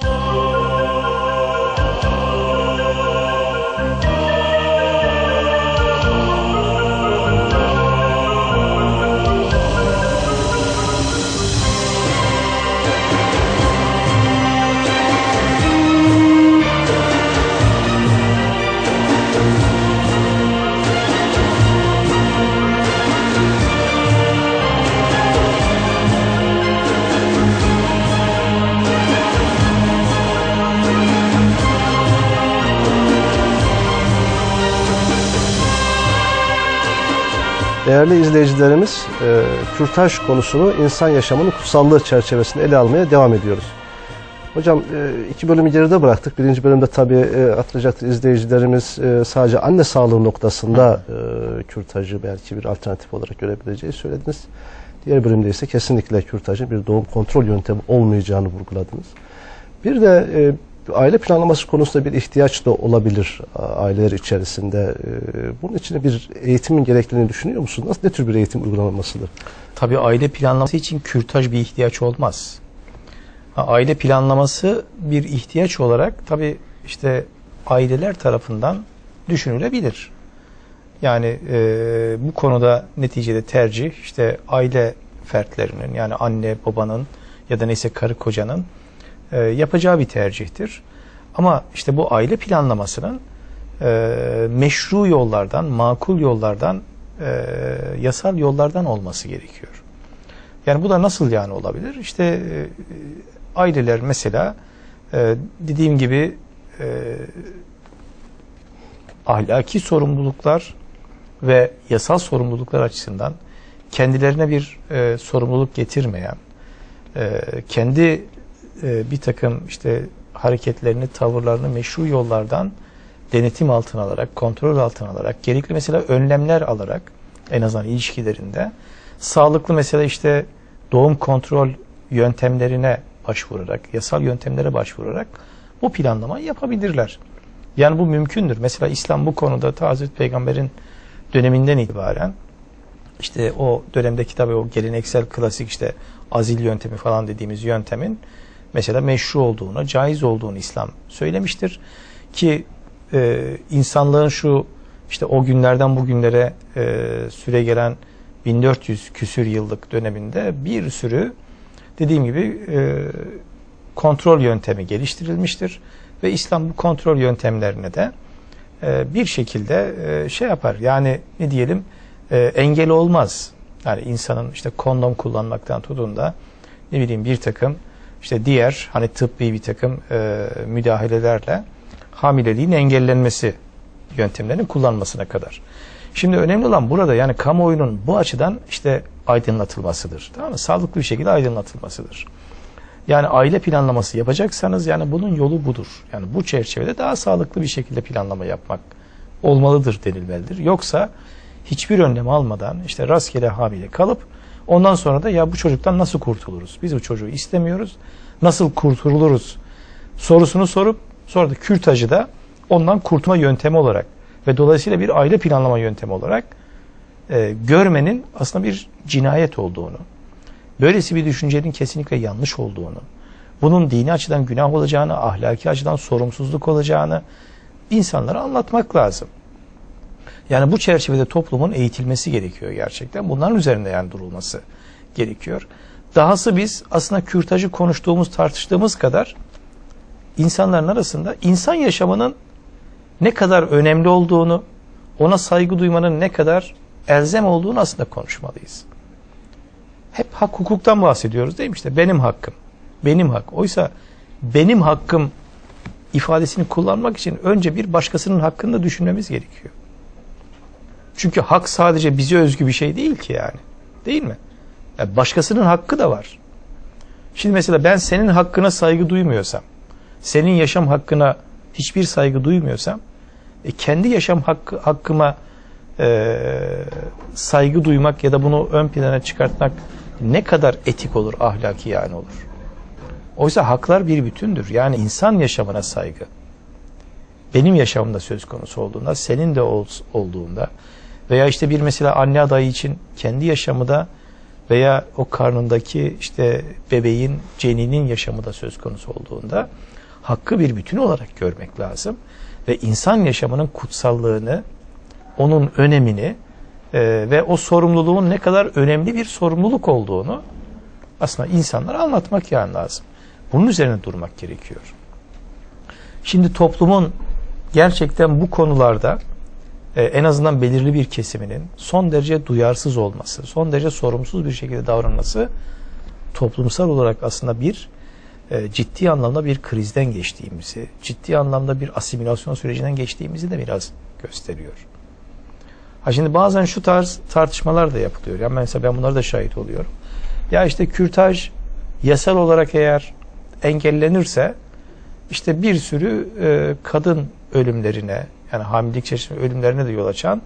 Oh. çok... Değerli izleyicilerimiz, e, kürtaj konusunu insan yaşamının kutsallığı çerçevesinde ele almaya devam ediyoruz. Hocam e, iki bölümü geride bıraktık. Birinci bölümde tabii e, hatırlayacaktır izleyicilerimiz e, sadece anne sağlığı noktasında e, kürtajı belki bir alternatif olarak görebileceği söylediniz. Diğer bölümde ise kesinlikle kürtajın bir doğum kontrol yöntemi olmayacağını vurguladınız. Bir de e, aile planlaması konusunda bir ihtiyaç da olabilir aileler içerisinde. E, bunun için bir eğitimin gerektiğini düşünüyor musunuz? Nasıl ne tür bir eğitim uygulanmasıdır? Tabii aile planlaması için kürtaj bir ihtiyaç olmaz. Aile planlaması bir ihtiyaç olarak tabii işte aileler tarafından düşünülebilir. Yani e, bu konuda neticede tercih işte aile fertlerinin yani anne babanın ya da neyse karı kocanın e, yapacağı bir tercihtir. Ama işte bu aile planlamasının e, meşru yollardan, makul yollardan, e, yasal yollardan olması gerekiyor. Yani bu da nasıl yani olabilir? İşte e, aileler mesela e, dediğim gibi e, ahlaki sorumluluklar ve yasal sorumluluklar açısından kendilerine bir e, sorumluluk getirmeyen, e, kendi e, bir takım işte hareketlerini, tavırlarını meşru yollardan denetim altına alarak, kontrol altına alarak, gerekli mesela önlemler alarak en azından ilişkilerinde sağlıklı mesela işte doğum kontrol yöntemlerine başvurarak, yasal yöntemlere başvurarak bu planlamayı yapabilirler. Yani bu mümkündür. Mesela İslam bu konuda ta Hazreti Peygamber'in döneminden itibaren işte o dönemdeki tabii o geleneksel klasik işte azil yöntemi falan dediğimiz yöntemin mesela meşru olduğunu, caiz olduğunu İslam söylemiştir. Ki e, insanlığın şu işte o günlerden bugünlere e, süre gelen 1400 küsür yıllık döneminde bir sürü dediğim gibi e, kontrol yöntemi geliştirilmiştir ve İslam bu kontrol yöntemlerine de e, bir şekilde e, şey yapar yani ne diyelim e, engel olmaz. Yani insanın işte kondom kullanmaktan tutun da ne bileyim bir takım işte diğer hani tıbbi bir takım e, müdahalelerle hamileliğin engellenmesi yöntemlerinin kullanmasına kadar. Şimdi önemli olan burada yani kamuoyunun bu açıdan işte aydınlatılmasıdır. Tamam mı? Sağlıklı bir şekilde aydınlatılmasıdır. Yani aile planlaması yapacaksanız yani bunun yolu budur. Yani bu çerçevede daha sağlıklı bir şekilde planlama yapmak olmalıdır denilmelidir. Yoksa hiçbir önlem almadan işte rastgele hamile kalıp ondan sonra da ya bu çocuktan nasıl kurtuluruz? Biz bu çocuğu istemiyoruz. Nasıl kurtuluruz? Sorusunu sorup sonra da kürtajı da ondan kurtulma yöntemi olarak ve dolayısıyla bir aile planlama yöntemi olarak e, görmenin aslında bir cinayet olduğunu, böylesi bir düşüncenin kesinlikle yanlış olduğunu, bunun dini açıdan günah olacağını, ahlaki açıdan sorumsuzluk olacağını insanlara anlatmak lazım. Yani bu çerçevede toplumun eğitilmesi gerekiyor gerçekten. Bunların üzerinde yani durulması gerekiyor. Dahası biz aslında kürtajı konuştuğumuz, tartıştığımız kadar insanların arasında insan yaşamının ne kadar önemli olduğunu, ona saygı duymanın ne kadar elzem olduğunu aslında konuşmalıyız. Hep hak hukuktan bahsediyoruz değil mi? İşte benim hakkım, benim hak. Oysa benim hakkım ifadesini kullanmak için önce bir başkasının hakkını da düşünmemiz gerekiyor. Çünkü hak sadece bize özgü bir şey değil ki yani. Değil mi? Yani başkasının hakkı da var. Şimdi mesela ben senin hakkına saygı duymuyorsam, senin yaşam hakkına hiçbir saygı duymuyorsam, e, kendi yaşam hakkı, hakkıma e, saygı duymak ya da bunu ön plana çıkartmak ne kadar etik olur, ahlaki yani olur. Oysa haklar bir bütündür. Yani insan yaşamına saygı. Benim yaşamımda söz konusu olduğunda, senin de ol, olduğunda veya işte bir mesela anne adayı için kendi yaşamı da veya o karnındaki işte bebeğin ceninin yaşamı da söz konusu olduğunda hakkı bir bütün olarak görmek lazım ve insan yaşamının kutsallığını, onun önemini e, ve o sorumluluğun ne kadar önemli bir sorumluluk olduğunu aslında insanlara anlatmak yani lazım. Bunun üzerine durmak gerekiyor. Şimdi toplumun gerçekten bu konularda e, en azından belirli bir kesiminin son derece duyarsız olması, son derece sorumsuz bir şekilde davranması toplumsal olarak aslında bir e, ciddi anlamda bir krizden geçtiğimizi, ciddi anlamda bir asimilasyon sürecinden geçtiğimizi de biraz gösteriyor. Ha şimdi bazen şu tarz tartışmalar da yapılıyor. Yani mesela ben bunlara da şahit oluyorum. Ya işte kürtaj yasal olarak eğer engellenirse işte bir sürü e, kadın ölümlerine yani hamilelik çeşitli ölümlerine de yol açan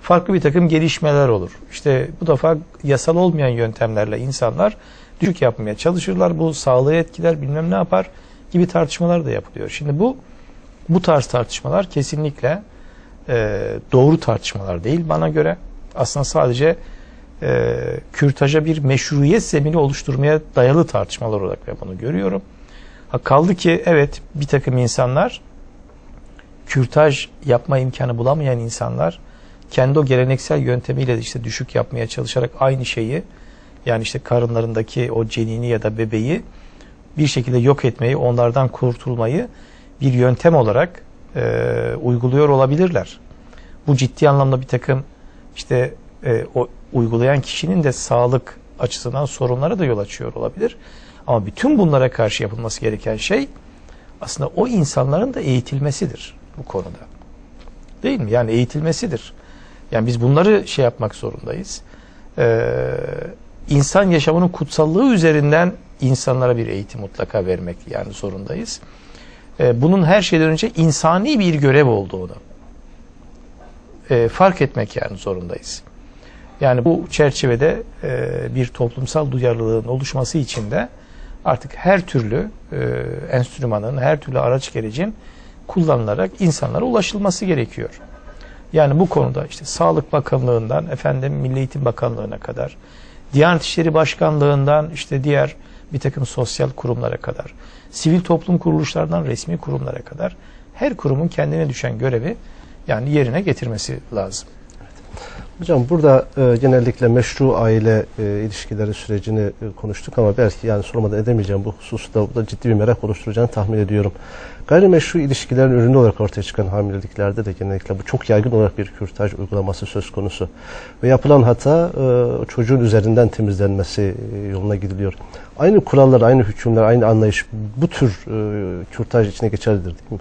farklı bir takım gelişmeler olur. İşte bu defa yasal olmayan yöntemlerle insanlar düşük yapmaya çalışırlar. Bu sağlığı etkiler bilmem ne yapar gibi tartışmalar da yapılıyor. Şimdi bu bu tarz tartışmalar kesinlikle e, doğru tartışmalar değil bana göre. Aslında sadece e, kürtaja bir meşruiyet zemini oluşturmaya dayalı tartışmalar olarak ben bunu görüyorum. Ha, kaldı ki evet bir takım insanlar kürtaj yapma imkanı bulamayan insanlar kendi o geleneksel yöntemiyle işte düşük yapmaya çalışarak aynı şeyi yani işte karınlarındaki o cenini ya da bebeği bir şekilde yok etmeyi, onlardan kurtulmayı bir yöntem olarak e, uyguluyor olabilirler. Bu ciddi anlamda bir takım işte e, o uygulayan kişinin de sağlık açısından sorunlara da yol açıyor olabilir. Ama bütün bunlara karşı yapılması gereken şey aslında o insanların da eğitilmesidir bu konuda. Değil mi? Yani eğitilmesidir. Yani biz bunları şey yapmak zorundayız. Ee, insan yaşamının kutsallığı üzerinden insanlara bir eğitim mutlaka vermek yani zorundayız. Ee, bunun her şeyden önce insani bir görev olduğunu e, fark etmek yani zorundayız. Yani bu çerçevede e, bir toplumsal duyarlılığın oluşması için de artık her türlü e, enstrümanın, her türlü araç gerecin kullanılarak insanlara ulaşılması gerekiyor. Yani bu konuda işte Sağlık Bakanlığı'ndan efendim Milli Eğitim Bakanlığı'na kadar, Diyanet İşleri Başkanlığı'ndan işte diğer bir takım sosyal kurumlara kadar, sivil toplum kuruluşlarından resmi kurumlara kadar her kurumun kendine düşen görevi yani yerine getirmesi lazım. Hocam burada e, genellikle meşru aile e, ilişkileri sürecini e, konuştuk ama belki yani sormadan edemeyeceğim bu hususta bu da ciddi bir merak oluşturacağını tahmin ediyorum. Gayrimeşru ilişkilerin ürünü olarak ortaya çıkan hamileliklerde de genellikle bu çok yaygın olarak bir kürtaj uygulaması söz konusu. Ve yapılan hata e, çocuğun üzerinden temizlenmesi e, yoluna gidiliyor. Aynı kurallar, aynı hükümler, aynı anlayış bu tür e, kürtaj içine geçerlidir değil mi?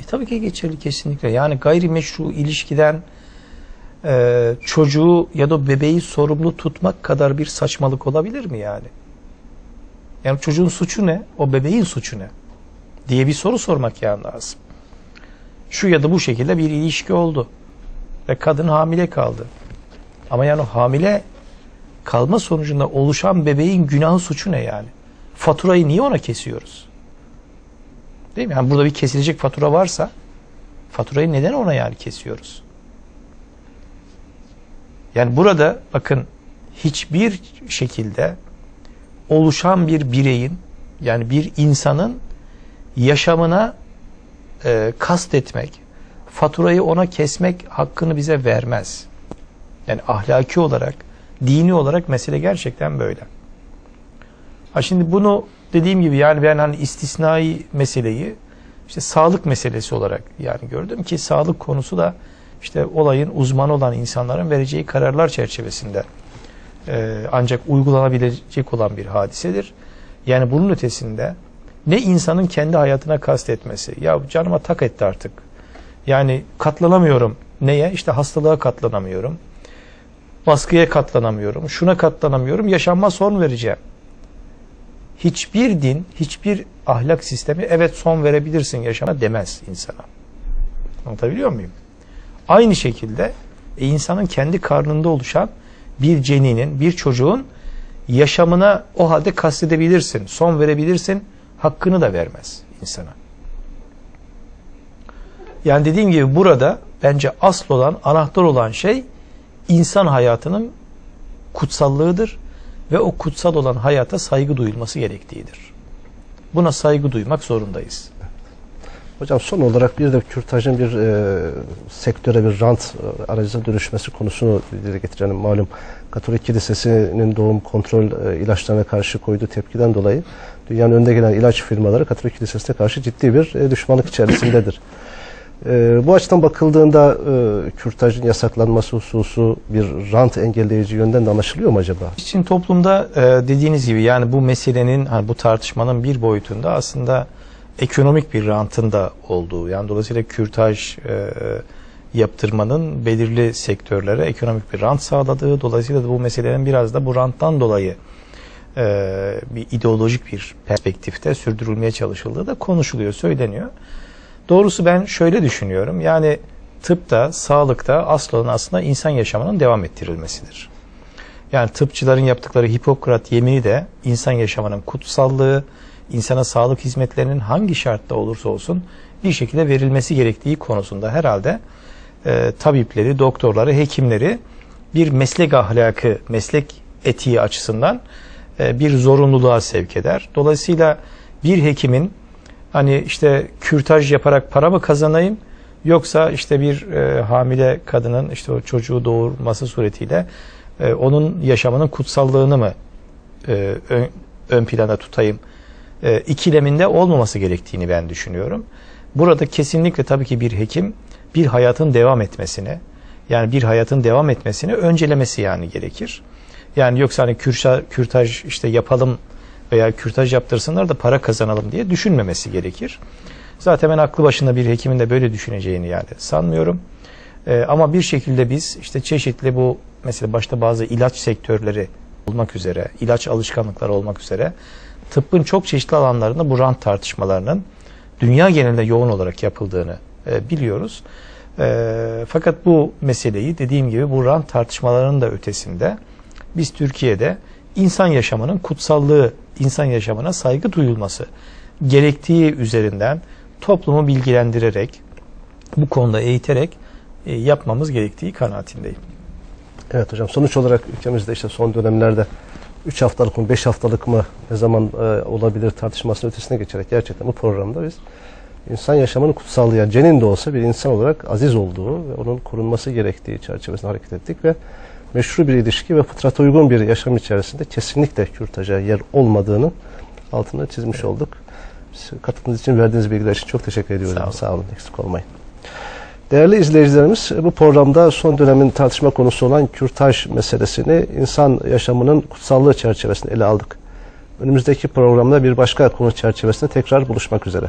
E, tabii ki geçerli kesinlikle. Yani gayrimeşru ilişkiden e, çocuğu ya da bebeği sorumlu tutmak kadar bir saçmalık olabilir mi yani? Yani çocuğun suçu ne? O bebeğin suçu ne? Diye bir soru sormak yani lazım. Şu ya da bu şekilde bir ilişki oldu. Ve kadın hamile kaldı. Ama yani hamile kalma sonucunda oluşan bebeğin günahı suçu ne yani? Faturayı niye ona kesiyoruz? Değil mi? Yani burada bir kesilecek fatura varsa faturayı neden ona yani kesiyoruz? Yani burada bakın hiçbir şekilde oluşan bir bireyin yani bir insanın yaşamına e, kastetmek, faturayı ona kesmek hakkını bize vermez. Yani ahlaki olarak, dini olarak mesele gerçekten böyle. Ha şimdi bunu dediğim gibi yani ben hani istisnai meseleyi işte sağlık meselesi olarak yani gördüm ki sağlık konusu da işte olayın uzmanı olan insanların vereceği kararlar çerçevesinde e, ancak uygulanabilecek olan bir hadisedir. Yani bunun ötesinde ne insanın kendi hayatına kastetmesi. Ya canıma tak etti artık. Yani katlanamıyorum. Neye? İşte hastalığa katlanamıyorum. Baskıya katlanamıyorum. Şuna katlanamıyorum. Yaşanma son vereceğim. Hiçbir din, hiçbir ahlak sistemi evet son verebilirsin yaşama demez insana. Anlatabiliyor muyum? Aynı şekilde e, insanın kendi karnında oluşan bir ceninin, bir çocuğun yaşamına o halde kastedebilirsin, son verebilirsin, hakkını da vermez insana. Yani dediğim gibi burada bence asıl olan, anahtar olan şey insan hayatının kutsallığıdır ve o kutsal olan hayata saygı duyulması gerektiğidir. Buna saygı duymak zorundayız. Hocam son olarak bir de kürtajın bir e, sektöre bir rant e, aracına dönüşmesi konusunu dile getirelim. Malum Katolik Kilisesi'nin doğum kontrol e, ilaçlarına karşı koyduğu tepkiden dolayı dünyanın önde gelen ilaç firmaları Katolik Kilisesi'ne karşı ciddi bir e, düşmanlık içerisindedir. E, bu açıdan bakıldığında e, kürtajın yasaklanması hususu bir rant engelleyici yönden de anlaşılıyor mu acaba? için toplumda e, dediğiniz gibi yani bu meselenin hani bu tartışmanın bir boyutunda aslında ekonomik bir rantın da olduğu yani dolayısıyla kürtaj e, yaptırmanın belirli sektörlere ekonomik bir rant sağladığı dolayısıyla da bu meselenin biraz da bu ranttan dolayı e, bir ideolojik bir perspektifte sürdürülmeye çalışıldığı da konuşuluyor, söyleniyor. Doğrusu ben şöyle düşünüyorum. Yani tıpta, sağlıkta asıl olan aslında insan yaşamının devam ettirilmesidir. Yani tıpçıların yaptıkları Hipokrat yemini de insan yaşamının kutsallığı, insana sağlık hizmetlerinin hangi şartta olursa olsun bir şekilde verilmesi gerektiği konusunda herhalde e, tabipleri, doktorları, hekimleri bir meslek ahlakı, meslek etiği açısından e, bir zorunluluğa sevk eder. Dolayısıyla bir hekimin hani işte kürtaj yaparak para mı kazanayım yoksa işte bir e, hamile kadının işte o çocuğu doğurması suretiyle e, onun yaşamının kutsallığını mı e, ön, ön plana tutayım e, ikileminde olmaması gerektiğini ben düşünüyorum. Burada kesinlikle tabii ki bir hekim bir hayatın devam etmesine yani bir hayatın devam etmesini öncelemesi yani gerekir. Yani yoksa hani kürşa, kürtaj işte yapalım veya kürtaj yaptırsınlar da para kazanalım diye düşünmemesi gerekir. Zaten ben aklı başında bir hekimin de böyle düşüneceğini yani sanmıyorum. Ee, ama bir şekilde biz işte çeşitli bu mesela başta bazı ilaç sektörleri olmak üzere, ilaç alışkanlıkları olmak üzere tıbbın çok çeşitli alanlarında bu rant tartışmalarının dünya genelinde yoğun olarak yapıldığını e, biliyoruz. E, fakat bu meseleyi dediğim gibi bu rant tartışmalarının da ötesinde biz Türkiye'de insan yaşamının kutsallığı, insan yaşamına saygı duyulması gerektiği üzerinden toplumu bilgilendirerek, bu konuda eğiterek e, yapmamız gerektiği kanaatindeyim. Evet hocam sonuç olarak ülkemizde işte son dönemlerde 3 haftalık mı 5 haftalık mı ne zaman e, olabilir tartışmasının ötesine geçerek gerçekten bu programda biz insan yaşamını kutsallığı yani cenin de olsa bir insan olarak aziz olduğu ve onun korunması gerektiği çerçevesinde hareket ettik ve meşru bir ilişki ve fıtrata uygun bir yaşam içerisinde kesinlikle kürtaja yer olmadığını altını çizmiş olduk. Katıldığınız için verdiğiniz bilgiler için çok teşekkür ediyorum. Sağ olun. Sağ olun. Eksik olmayın. Değerli izleyicilerimiz bu programda son dönemin tartışma konusu olan kürtaj meselesini insan yaşamının kutsallığı çerçevesinde ele aldık. Önümüzdeki programda bir başka konu çerçevesinde tekrar buluşmak üzere.